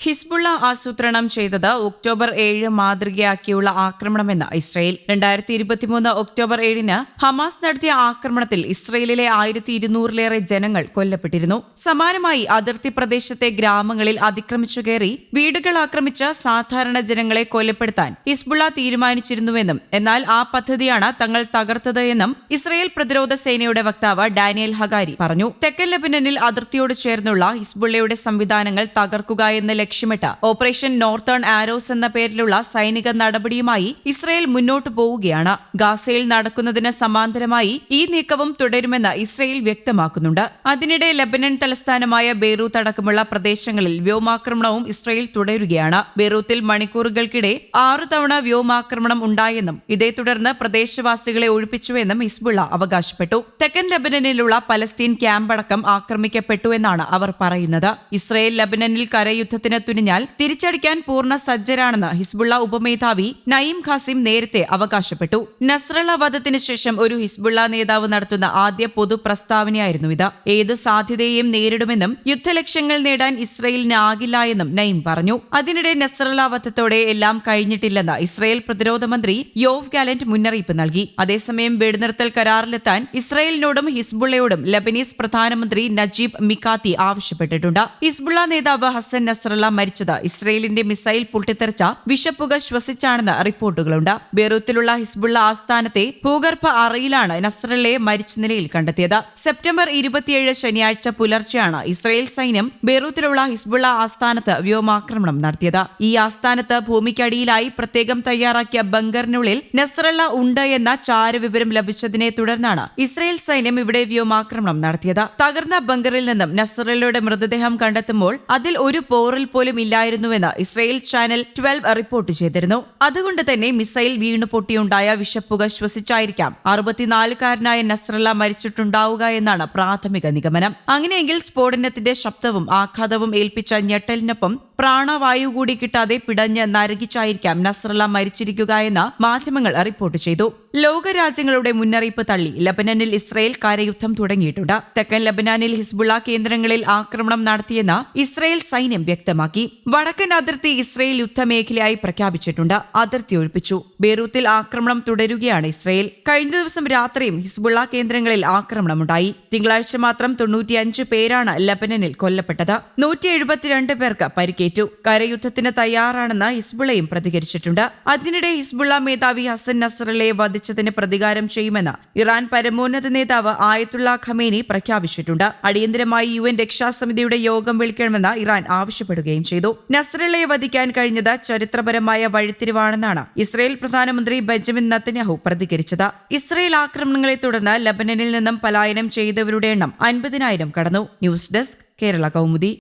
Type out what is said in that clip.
Hezbollah ആസൂത്രണം ചെയ്തത് October ഏഴ് മാതൃകയാക്കിയുള്ള ആക്രമണമെന്ന് ഇസ്രയേൽ. രണ്ടായിരത്തി ഇരുപത്തിമൂന്ന് ഒക്ടോബർ ഏഴിന് ഹമാസ് നടത്തിയ ആക്രമണത്തിൽ ഇസ്രയേലിലെ ആയിരത്തി ഇരുന്നൂറിലേറെ ജനങ്ങൾ കൊല്ലപ്പെട്ടിരുന്നു. സമാനമായി അതിർത്തി പ്രദേശത്തെ ഗ്രാമങ്ങളിൽ അതിക്രമിച്ചു കയറി വീടുകൾ ആക്രമിച്ച് സാധാരണ ജനങ്ങളെ കൊല്ലപ്പെടുത്താൻ ഹിസ്ബുള്ള തീരുമാനിച്ചിരുന്നുവെന്നും എന്നാൽ ആ പദ്ധതിയാണ് തങ്ങൾ തകർത്തത് എന്നും ഇസ്രയേൽ പ്രതിരോധ സേനയുടെ വക്താവ് ഡാനിയൽ ഹഗാരി പറഞ്ഞു. തെക്കൻ ലബനനിൽ അതിർത്തിയോട് ചേർന്നുള്ള ഹിസ്ബുള്ളയുടെ സംവിധാനങ്ങൾ തകർക്കുക എന്ന ലക്ഷ്യമിട്ട് ഓപ്പറേഷൻ നോർത്തേൺ ആരോസ് എന്ന പേരിലുള്ള സൈനിക നടപടിയുമായി ഇസ്രയേൽ മുന്നോട്ടു പോവുകയാണ്. ഗാസയിൽ നടക്കുന്നതിന് സമാന്തരമായി ഈ നീക്കവും തുടരുമെന്ന് ഇസ്രയേൽ വ്യക്തമാക്കുന്നുണ്ട്. അതിനിടെ ലബനൻ തലസ്ഥാനമായ ബെയ്റൂത്ത് അടക്കമുള്ള പ്രദേശങ്ങളിൽ വ്യോമാക്രമണവും ഇസ്രയേൽ തുടരുകയാണ്. ബെയ്റൂത്തിൽ മണിക്കൂറുകൾക്കിടെ ആറു തവണ വ്യോമാക്രമണം ഉണ്ടായെന്നും ഇതേ തുടർന്ന് പ്രദേശവാസികളെ ഒഴിപ്പിച്ചുവെന്നും ഹിസ്ബുള്ള അവകാശപ്പെട്ടു. തെക്കൻ ലബനനിലുള്ള പലസ്തീൻ ക്യാമ്പടക്കം ആക്രമിക്കപ്പെട്ടു എന്നാണ് അവർ പറയുന്നത്. ഇസ്രയേൽ ലബനനിൽ കരയുദ്ധത്തിന് തുനിഞ്ഞാൽ തിരിച്ചടിക്കാൻ പൂർണ സജ്ജരാണെന്ന് ഹിസ്ബുള്ള ഉപമേധാവി നയീം ഖാസിം നേരത്തെ അവകാശപ്പെട്ടു. നസ്രള്ള വധത്തിന് ശേഷം ഒരു ഹിസ്ബുള്ള നേതാവ് നടത്തുന്ന ആദ്യ പൊതു പ്രസ്താവനയായിരുന്നു ഇത്. ഏതു സാധ്യതയെയും നേരിടുമെന്നും യുദ്ധലക്ഷ്യങ്ങൾ നേടാൻ ഇസ്രയേലിനാകില്ല എന്നും നയീം പറഞ്ഞു. അതിനിടെ നസ്രള്ള വധത്തോടെ എല്ലാം കഴിഞ്ഞിട്ടില്ലെന്ന് ഇസ്രയേൽ പ്രതിരോധ മന്ത്രി യോവ് ഗാലന്റ് മുന്നറിയിപ്പ് നൽകി. അതേസമയം വെടിനിർത്തൽ കരാറിലെത്താൻ ഇസ്രയേലിനോടും ഹിസ്ബുള്ളയോടും ലബനീസ് പ്രധാനമന്ത്രി നജീബ് മിക്കാത്തി ആവശ്യപ്പെട്ടിട്ടുണ്ട്. ഹിസ്ബുള്ള നേതാവ് ഹസൻ നസ്രള്ള മരിച്ചത്. ഇസ്രയേലിന്റെ മിസൈൽ പൊട്ടിത്തെറിച്ച വിഷപ്പുക ശ്വസിച്ചാണെന്ന് റിപ്പോർട്ടുകളുണ്ട്. ബെറൂത്തിലുള്ള ഹിസ്ബുള്ള ആസ്ഥാനത്തെ ഭൂഗർഭ അറയിലാണ് നസ്രല്ലയെ മരിച്ച നിലയിൽ കണ്ടെത്തിയത്. സെപ്റ്റംബർ ഇരുപത്തിയേഴ് ശനിയാഴ്ച പുലർച്ചെയാണ് ഇസ്രയേൽ സൈന്യം ബെറൂത്തിലുള്ള ഹിസ്ബുള്ള ആസ്ഥാനത്ത് വ്യോമാക്രമണം നടത്തിയത്. ഈ ആസ്ഥാനത്ത് ഭൂമിക്കടിയിലായി പ്രത്യേകം തയ്യാറാക്കിയ ബങ്കറിനുള്ളിൽ നസ്രല്ല ഉണ്ട് എന്ന ചാരവിവരം ലഭിച്ചതിനെ തുടർന്നാണ് ഇസ്രയേൽ സൈന്യം ഇവിടെ വ്യോമാക്രമണം നടത്തിയത്. തകർന്ന ബങ്കറിൽ നിന്നും നസ്രല്ലയുടെ മൃതദേഹം കണ്ടെത്തുമ്പോൾ അതിൽ ഒരു പോറിൽ പോലും ഇല്ലായിരുന്നുവെന്ന് ഇസ്രയേൽ ചാനൽ ട്വൽവ് റിപ്പോർട്ട് ചെയ്തിരുന്നു. അതുകൊണ്ട് തന്നെ മിസൈൽ വീണു പൊട്ടിയുണ്ടായ വിഷപ്പുക ശ്വസിച്ചായിരിക്കാം. അറുപത്തിനാലുകാരനായ നസ്രല്ല മരിച്ചിട്ടുണ്ടാവുക എന്നാണ് പ്രാഥമിക നിഗമനം. അങ്ങനെയെങ്കിൽ സ്ഫോടനത്തിന്റെ ശബ്ദവും ആഘാതവും ഏൽപ്പിച്ച ഞെട്ടലിനൊപ്പം പ്രാണവായു കൂടി കിട്ടാതെ പിടഞ്ഞ് നരകിച്ചായിരിക്കാം നസ്രല്ല മരിച്ചിരിക്കുക എന്ന് മാധ്യമങ്ങൾ റിപ്പോർട്ട് ചെയ്തു. ലോകരാജ്യങ്ങളുടെ മുന്നറിയിപ്പ് തള്ളി ലബനനിൽ ഇസ്രയേൽ കരയുദ്ധം തുടങ്ങിയിട്ടുണ്ട്. തെക്കൻ ലബനാനിൽ ഹിസ്ബുള്ള കേന്ദ്രങ്ങളിൽ ആക്രമണം നടത്തിയെന്ന് ഇസ്രയേൽ സൈന്യം വ്യക്തമാക്കി. വടക്കൻ അതിർത്തി ഇസ്രയേൽ യുദ്ധമേഖലയായി പ്രഖ്യാപിച്ചിട്ടുണ്ട്. അതിർത്തി ഒഴിപ്പിച്ചു. ബെയ്റൂത്തിൽ ആക്രമണം തുടരുകയാണ് ഇസ്രയേൽ. കഴിഞ്ഞ ദിവസം രാത്രിയും ഹിസ്ബുള്ള കേന്ദ്രങ്ങളിൽ ആക്രമണമുണ്ടായി. തിങ്കളാഴ്ച മാത്രം തൊണ്ണൂറ്റിയഞ്ച് പേരാണ് ലബനനിൽ കൊല്ലപ്പെട്ടത്. നൂറ്റി എഴുപത്തിരണ്ട് പേർക്ക് പരിക്കേറ്റു. കരയുദ്ധത്തിന് തയ്യാറാണെന്ന് ഹിസ്ബുള്ളയും പ്രതികരിച്ചിട്ടുണ്ട്. അതിനിടെ ഹിസ്ബുള്ള മേധാവി ഹസൻ നസറലെ വധിച്ചതിന് പ്രതികാരം ചെയ്യുമെന്ന് ഇറാൻ പരമോന്നത നേതാവ് ആയത്തുള്ള ഖമേനി പ്രഖ്യാപിച്ചിട്ടുണ്ട്. അടിയന്തരമായി യു എൻ രക്ഷാസമിതിയുടെ യോഗം വിളിക്കണമെന്ന് ഇറാൻ ആവശ്യപ്പെടുകയും ചെയ്തു. നസ്രലയെ വധിക്കാൻ കഴിഞ്ഞത് ചരിത്രപരമായ വഴിത്തിരിവാണെന്നാണ് ഇസ്രയേൽ പ്രധാനമന്ത്രി ബെഞ്ചമിൻ നത്തന്യാഹു പ്രതികരിച്ചത്. ഇസ്രയേൽ ആക്രമണങ്ങളെ തുടർന്ന് ലബനനിൽ നിന്നും പലായനം ചെയ്തവരുടെ എണ്ണം അൻപതിനായിരം കടന്നു. News desk Kerala Kaumudi.